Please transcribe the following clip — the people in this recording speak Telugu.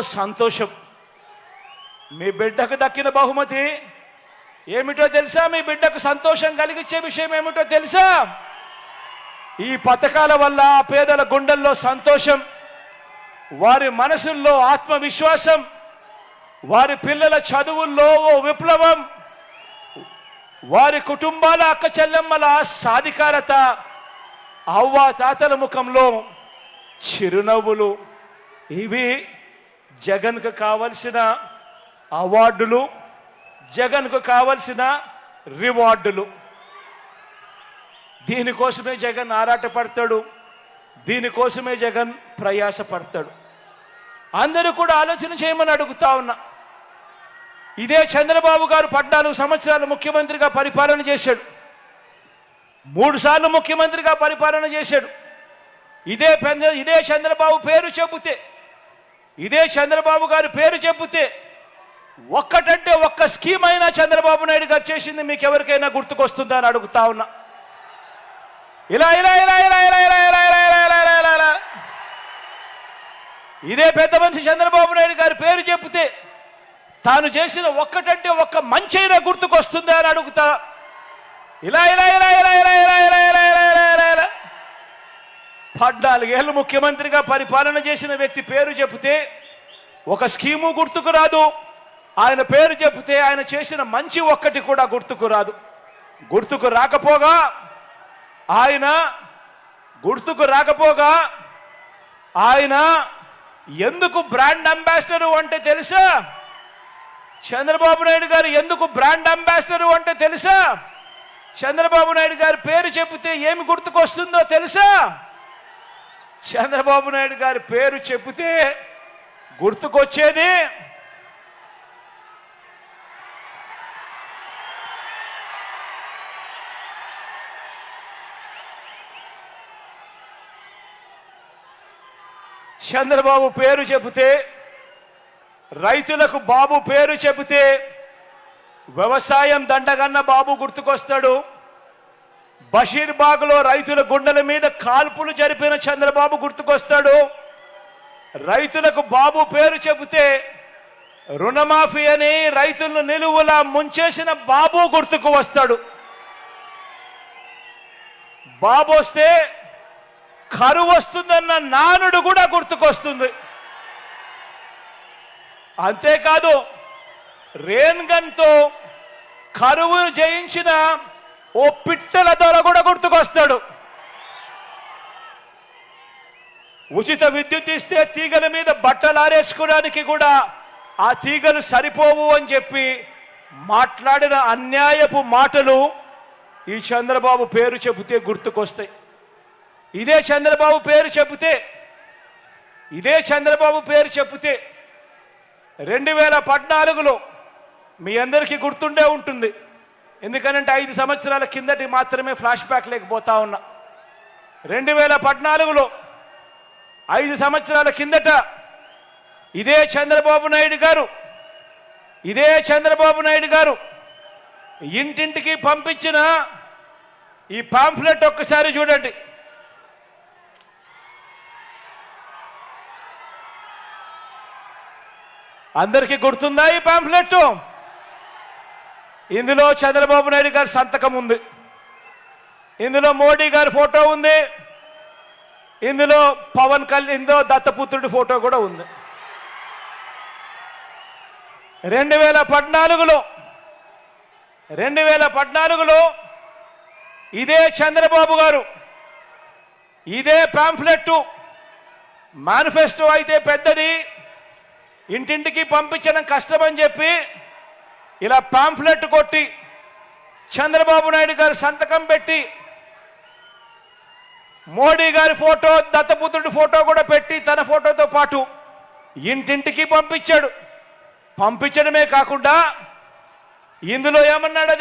సంతోషం. మీ బిడ్డకు దక్కిన బహుమతి ఏమిటో తెలుసా? మీ బిడ్డకు సంతోషం కలిగించే విషయం ఏమిటో తెలుసా? ఈ పథకాల వల్ల పేదల గుండెల్లో సంతోషం వారి మనసుల్లో ఆత్మవిశ్వాసం వారి పిల్లల చదువుల్లో ఓ విప్లవం వారి కుటుంబాల అక్క చెల్లెమ్మల సాధికారత అవ్వ తాతల ముఖంలో చిరునవ్వులు. ఇవి జగన్కు కావలసిన అవార్డులు జగన్కు కావలసిన రివార్డులు. దీనికోసమే జగన్ ఆరాటపడతాడు దీనికోసమే జగన్ ప్రయాసపడతాడు. అందరూ కూడా ఆలోచన చేయమని అడుగుతా ఉన్నా. ఇదే చంద్రబాబు గారు పద్నాలుగు సంవత్సరాలు ముఖ్యమంత్రిగా పరిపాలన చేశాడు. మూడు సార్లు ముఖ్యమంత్రిగా పరిపాలన చేశాడు. ఇదే పెద్ద ఇదే చంద్రబాబు పేరు చెబితే ఇదే చంద్రబాబు గారి పేరు చెబితే ఒక్కటంటే ఒక్క స్కీమ్ అయినా చంద్రబాబు నాయుడు గారు చేసింది మీకు ఎవరికైనా గుర్తుకొస్తుందా అని అడుగుతా ఉన్నా ఇలా ఇలా ఇలా ఇలా ఇలా ఇలా ఇలా ఇలా ఇలా ఇలా ఇలా ఇలా ఇలా ఇదే పెద్ద మనిషి చంద్రబాబు నాయుడు గారి పేరు చెబితే తాను చేసిన ఒక్కటంటే ఒక్క మంచి అయినా గుర్తుకొస్తుందా అని అడుగుతా ఇలా ఇలా ఇలా ఇలా ఇలా ఇలా ఇలా ఇలా పద్నాలుగేళ్ళు ముఖ్యమంత్రిగా పరిపాలన చేసిన వ్యక్తి పేరు చెబితే ఒక స్కీము గుర్తుకు రాదు. ఆయన పేరు చెబితే ఆయన చేసిన మంచి ఒక్కటి కూడా గుర్తుకు రాదు. గుర్తుకు రాకపోగా ఆయన గుర్తుకు రాకపోగా ఆయన ఎందుకు బ్రాండ్ అంబాసిడర్ అంటే తెలుసా? చంద్రబాబు నాయుడు గారు ఎందుకు బ్రాండ్ అంబాసిడర్ అంటే తెలుసా? చంద్రబాబు నాయుడు గారి పేరు చెబితే ఏమి గుర్తుకొస్తుందో తెలుసా? చంద్రబాబు నాయుడు గారి పేరు చెబితే గుర్తుకొచ్చేది చంద్రబాబు పేరు చెబితే రైతులకు బాబు పేరు చెబితే వ్యవసాయం దండగన్న బాబు గుర్తుకొస్తాడు. బషీర్బాగ్లో రైతుల గుండెల మీద కాల్పులు జరిపిన చంద్రబాబు గుర్తుకొస్తాడు. రైతులకు బాబు పేరు చెబితే రుణమాఫీ అని రైతులను నిలువులా ముంచేసిన బాబు గుర్తుకు వస్తాడు. బాబు వస్తే కరువు వస్తుందన్న నానుడు కూడా గుర్తుకొస్తుంది. అంతేకాదు రేన్గన్తో కరువును జయించిన ఓ పిట్టల దొర కూడా గుర్తుకొస్తాడు. ఉచిత విద్యుత్ ఇస్తే తీగల మీద బట్టలు ఆరేసుకోవడానికి కూడా ఆ తీగలు సరిపోవు అని చెప్పి మాట్లాడిన అన్యాయపు మాటలు ఈ చంద్రబాబు పేరు చెబితే గుర్తుకొస్తాయి. ఇదే చంద్రబాబు పేరు చెబితే ఇదే చంద్రబాబు పేరు చెబితే రెండు వేల పద్నాలుగులో మీ అందరికీ గుర్తుండే ఉంటుంది. ఎందుకనంటే ఐదు సంవత్సరాల కిందటి మాత్రమే ఫ్లాష్ బ్యాక్ లేకపోతా ఉన్నా. రెండు వేల పద్నాలుగులో ఐదు సంవత్సరాల కిందట ఇదే చంద్రబాబు నాయుడు గారు ఇదే చంద్రబాబు నాయుడు గారు ఇంటింటికి పంపించిన ఈ పాంఫ్లెట్ ఒక్కసారి చూడండి. అందరికీ గుర్తుందా ఈ పాంఫ్లెట్ ఇందులో చంద్రబాబు నాయుడు గారి సంతకం ఉంది. ఇందులో మోడీ గారి ఫోటో ఉంది. ఇందులో పవన్ కళ్యాణ్ ఇందులో దత్తపుత్రుడి ఫోటో కూడా ఉంది. రెండు వేల పద్నాలుగులో రెండు వేల పద్నాలుగులో ఇదే చంద్రబాబు గారు ఇదే పాంఫ్లెట్ మేనిఫెస్టో అయితే పెద్దది ఇంటింటికి పంపించడం కష్టమని చెప్పి ఇలా పాంఫ్లెట్ కొట్టి చంద్రబాబు నాయుడు గారు సంతకం పెట్టి మోడీ గారి ఫోటో దత్తపుత్రుడి ఫోటో కూడా పెట్టి తన ఫోటోతో పాటు ఇంటింటికి పంపించాడు. పంపించడమే కాకుండా ఇందులో ఏమన్నాడో